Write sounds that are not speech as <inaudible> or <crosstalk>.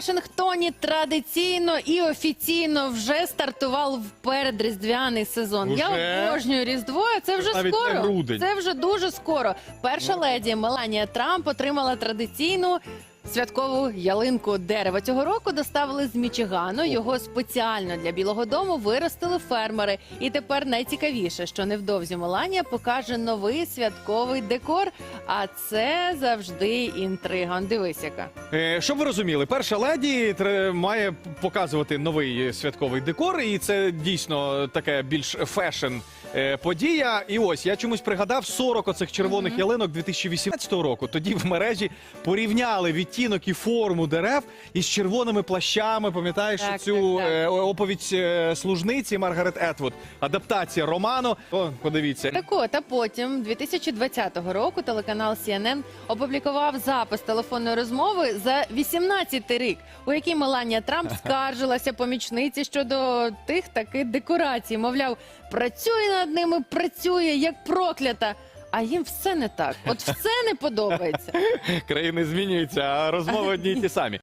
Вашингтоні традиційно і офіційно вже стартував передріздвяний сезон. Я Уже? обожнюю Різдво. Це вже навіть не скоро. грудень. Це вже дуже скоро. Перша леді Меланія Трамп отримала традиційну. Святкову ялинку дерева цього року доставили з Мічигану. Його спеціально для Білого Дому виростили фермери. І тепер найцікавіше, що невдовзі Меланія покаже новий святковий декор. А це завжди інтрига. Дивись, яка. Е, Щоб ви розуміли, перша леді тре- має показувати новий святковий декор, і це дійсно таке більш фешн е, подія. І ось я чомусь пригадав 40 оцих червоних ялинок 2018 року. Тоді в мережі порівняли відтінок і форму дерев із червоними плащами. Пам'ятаєш Так, цю так, так. е, оповідь е, служниці Маргарет Етвуд, адаптація роману. О, подивіться. Так от, а потім 2020 року телеканал CNN опублікував запис телефонної розмови за 18 рік, у якій Меланія Трамп <laughs> скаржилася помічниці щодо тих таки декорацій. Мовляв, працює над ними, працює як проклята. А їм все не так. От все не подобається. <laughs> Країни змінюються, а розмови одні й ті самі.